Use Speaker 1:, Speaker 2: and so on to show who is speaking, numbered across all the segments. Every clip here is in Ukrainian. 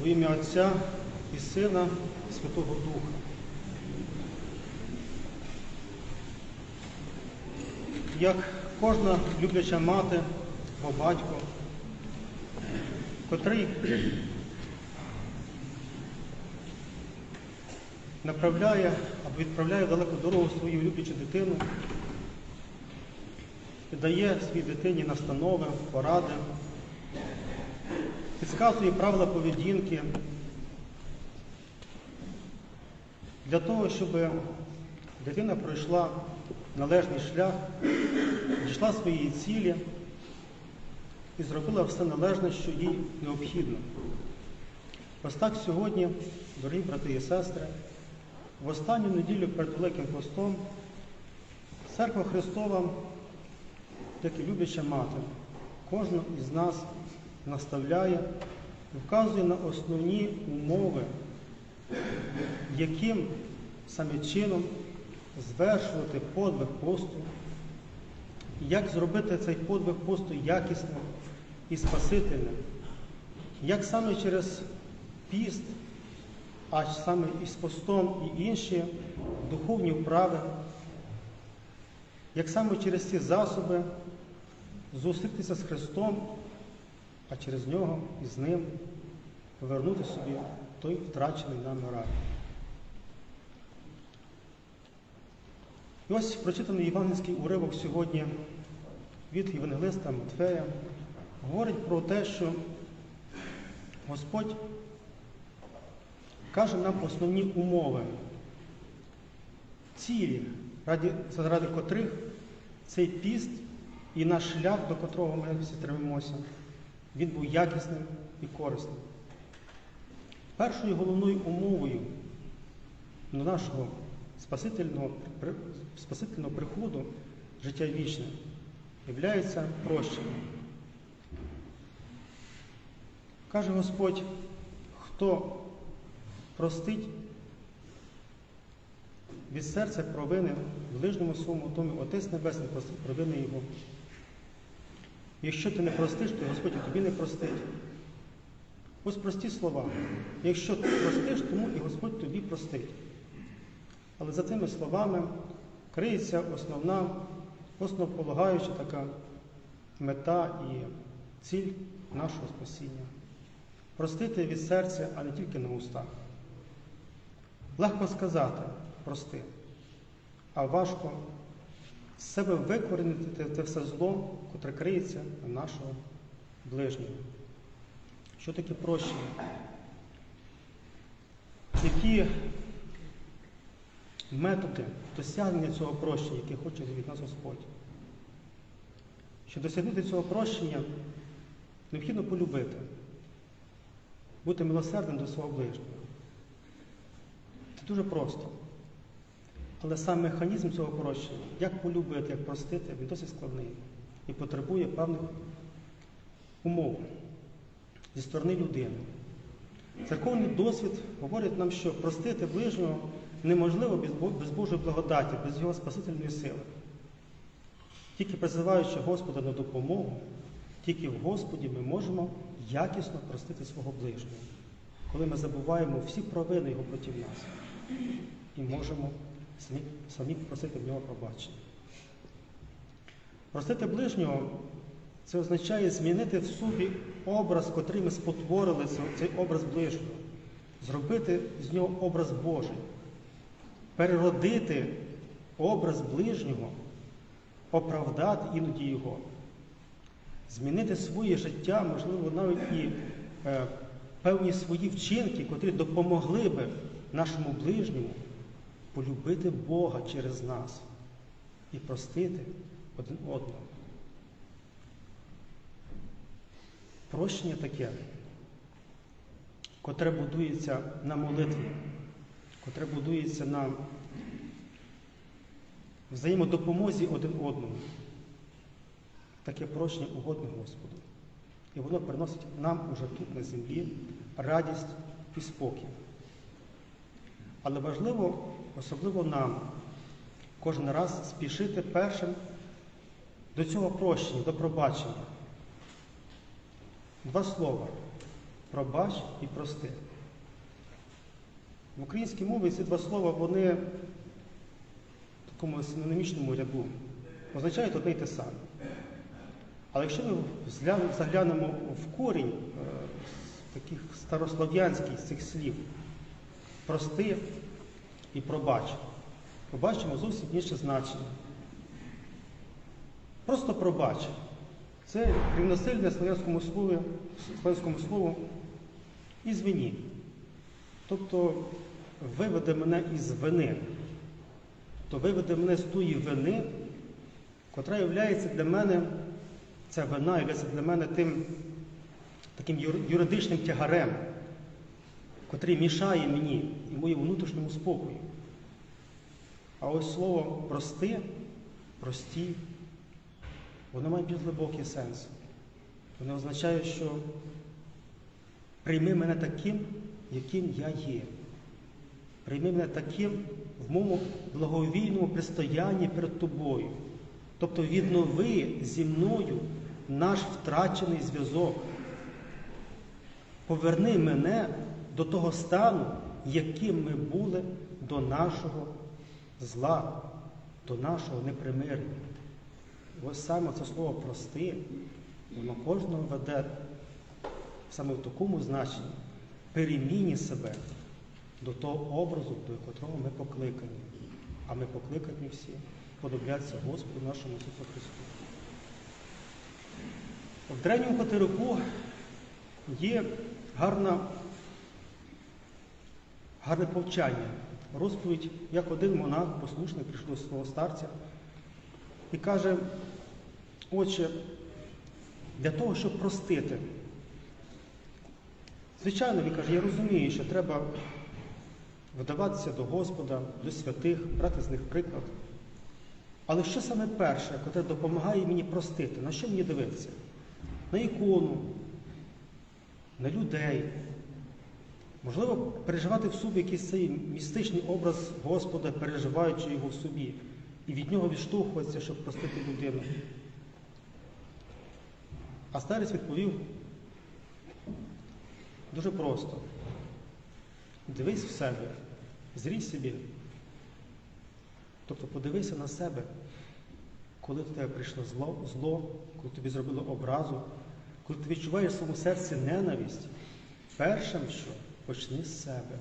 Speaker 1: Во ім'я Отця і Сина і Святого Духа. Як кожна любляча мати або батько, котрий направляє або відправляє в далеку дорогу свою люблячу дитину дає своїй дитині настанови, поради, підказує правила поведінки для того, щоб дитина пройшла належний шлях, дійшла своєї цілі і зробила все належне, що їй необхідно. Ось так сьогодні, дорогі брати і сестри, в останню неділю перед Великим Постом Церква Христова, як і любляча мати, кожного із нас наставляє вказує на основні умови, яким саме чином звершувати подвиг посту, як зробити цей подвиг посту якісним і спасительним, як саме через піст, а саме із постом і інші духовні вправи, як саме через ці засоби зустрітися з Христом, а через нього і з ним повернути собі той втрачений нами рай. І ось прочитаний євангельський уривок сьогодні від Євангелиста Матфея говорить про те, що Господь каже нам основні умови, цілі, ради, заради котрих цей піст і наш шлях, до котрого ми всі тримаємося, він був якісним і корисним. Першою головною умовою до нашого спасительного, спасительного приходу життя вічне є прощення. Каже Господь, хто простить від серця провини ближньому своєму домі, Отець Небесний провини Його. Якщо ти не простиш, то Господь і тобі не простить. Ось прості слова. Якщо ти простиш, тому і Господь тобі простить. Але за цими словами криється основна, основополагаюча така мета і ціль нашого спасіння. Простити від серця, а не тільки на устах. Легко сказати прости, а важко з себе викорінити те все зло, котре криється на нашого ближнього. Що таке прощення? Які методи досягнення цього прощення, яке хоче від нас Господь? Щоб досягнути цього прощення, необхідно полюбити, бути милосердним до свого ближнього. Це дуже просто. Але сам механізм цього прощення, як полюбити, як простити, він досить складний і потребує певних умов зі сторони людини. Церковний досвід говорить нам, що простити ближнього неможливо без Божої благодаті, без Його Спасительної сили. Тільки призиваючи Господа на допомогу, тільки в Господі ми можемо якісно простити свого ближнього, коли ми забуваємо всі провини Його проти нас і можемо самі, попросити в нього пробачення. Простити ближнього це означає змінити в собі образ, котрий ми спотворили, цей образ ближнього, зробити з нього образ Божий, переродити образ ближнього, оправдати іноді його, змінити своє життя, можливо, навіть і е, певні свої вчинки, котрі допомогли би нашому ближньому полюбити Бога через нас і простити один одного. Прощення таке, котре будується на молитві, котре будується на взаємодопомозі один одному. Таке прощення угодне Господу. І воно приносить нам уже тут на землі радість і спокій. Але важливо, особливо нам, кожен раз спішити першим до цього прощення, до пробачення. Два слова пробач і прости. В українській мові ці два слова вони в такому синонімічному ряду означають одне й те саме. Але якщо ми заглянемо в корінь е, таких старослов'янських цих слів прости і пробач, побачимо зовсім інше значення. Просто пробач. Це рівносильне слов'янському слові, слов'янському слову «ізвині». Тобто виведе мене із вини, то виведе мене з тої вини, котра є для мене, ця вина є для мене тим таким юридичним тягарем, котрий мішає мені і моєму внутрішньому спокою. А ось слово прости, прості, воно має більш глибокий сенс. Воно означає, що прийми мене таким, яким я є. Прийми мене таким в моєму благовійному пристоянні перед тобою. Тобто віднови зі мною наш втрачений зв'язок. Поверни мене до того стану, яким ми були до нашого зла, до нашого непримирення. Ось саме це слово прости, воно кожного веде саме в такому значенні переміні себе до того образу, до котрого ми покликані. А ми покликані всі подобляться Господу нашому Ісусу Христу. В древньому патерику є гарна, гарне повчання, розповідь, як один монах, послушний, прийшов до свого старця і каже, отче, для того, щоб простити. Звичайно, він каже, я розумію, що треба вдаватися до Господа, до святих, брати з них приклад. Але що саме перше, яке допомагає мені простити? На що мені дивитися? На ікону, на людей. Можливо, переживати в собі якийсь цей містичний образ Господа, переживаючи його в собі, і від нього відштовхуватися, щоб простити людину. А старець відповів дуже просто. Дивись в себе, зрій собі. Тобто подивися на себе, коли до тебе прийшло зло, зло, коли тобі зробило образу, коли ти відчуваєш в своєму серці ненависть, першим що почни з себе.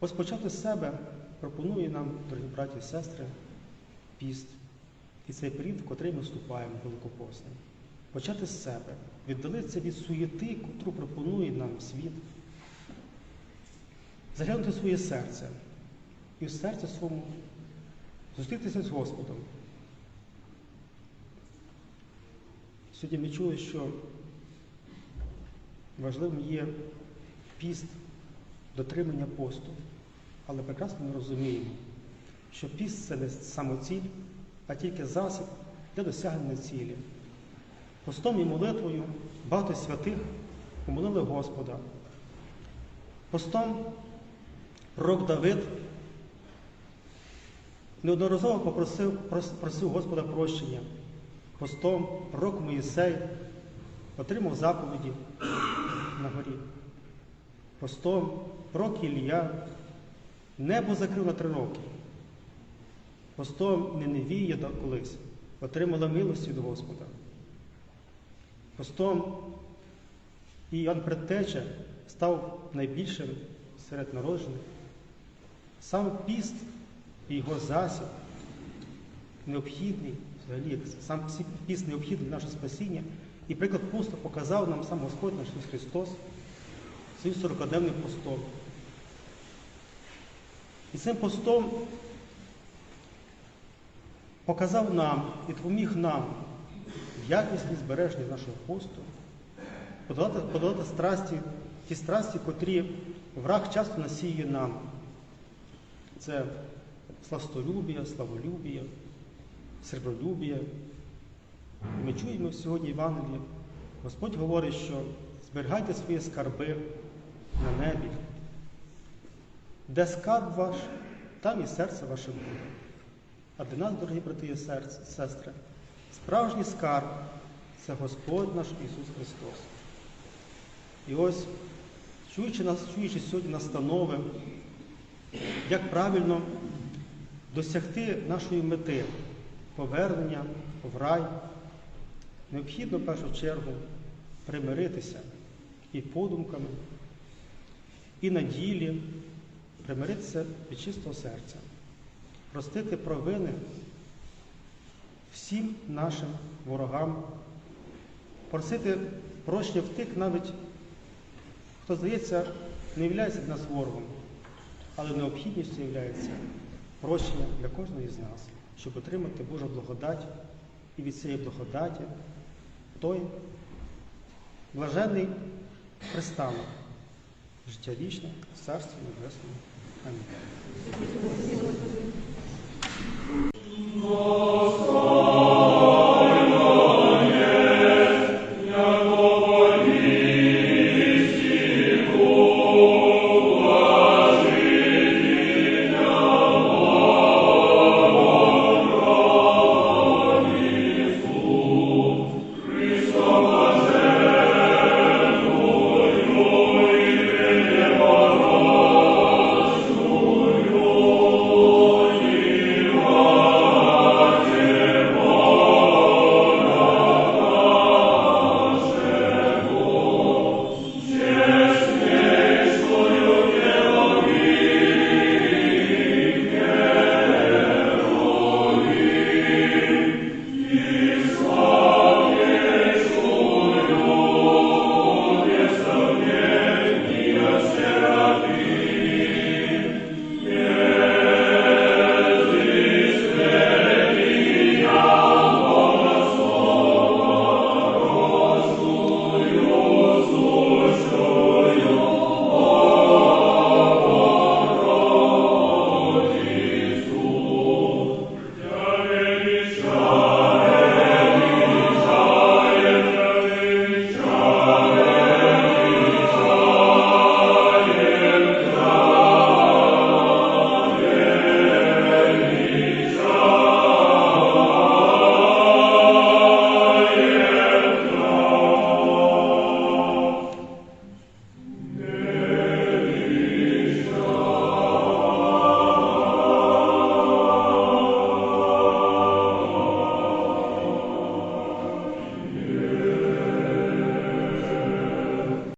Speaker 1: Ось почати з себе пропонує нам, дорогі браті і сестри, піст. І цей період, в котрий ми вступаємо великопосним. Почати з себе, віддалитися від суєти, котру пропонує нам світ. Заглянути своє серце і в серці своєму зустрітися з Господом. Сьогодні ми чули, що важливим є піст, дотримання посту. Але прекрасно ми розуміємо, що піст це не самоціль, а тільки засіб для досягнення цілі. Постом і молитвою багато святих помолили Господа. Постом пророк Давид неодноразово попросив, просив Господа прощення. Постом пророк Моїсей отримав заповіді на горі. Постом пророк Ілля небо закрив на три роки. Постом Ниневія до- колись отримала милость від Господа. Постом Іоанн Предтеча став найбільшим серед народжених. Сам піст і його засіб необхідний, взагалі, сам піст необхідний для нашого спасіння. І приклад посту показав нам сам Господь наш Ісус Христос своїм 40-денним постом. І цим постом показав нам і допоміг нам в якісні збереження нашого посту, подолати, подолати страсті, ті страсті, котрі враг часто насіює нам. Це сластолюбія, славолюбія, серболюбія. І Ми чуємо сьогодні Євангелії. Господь говорить, що зберігайте свої скарби на небі. Де скарб ваш, там і серце ваше буде. А для нас, дорогі брати і сестри, справжній скарб це Господь наш Ісус Христос. І ось, чуючи, нас, чуючи сьогодні настанови, як правильно досягти нашої мети повернення в рай, необхідно в першу чергу примиритися і подумками, і на ділі, примиритися від чистого серця, простити провини всім нашим ворогам, просити прощення в тих навіть, хто, здається, не є для нас ворогом, але необхідністю є прощення для кожного із нас, щоб отримати Божу благодать і від своєї благодаті, той блажений пристанок життя вічне в царстві небесному. Амінь.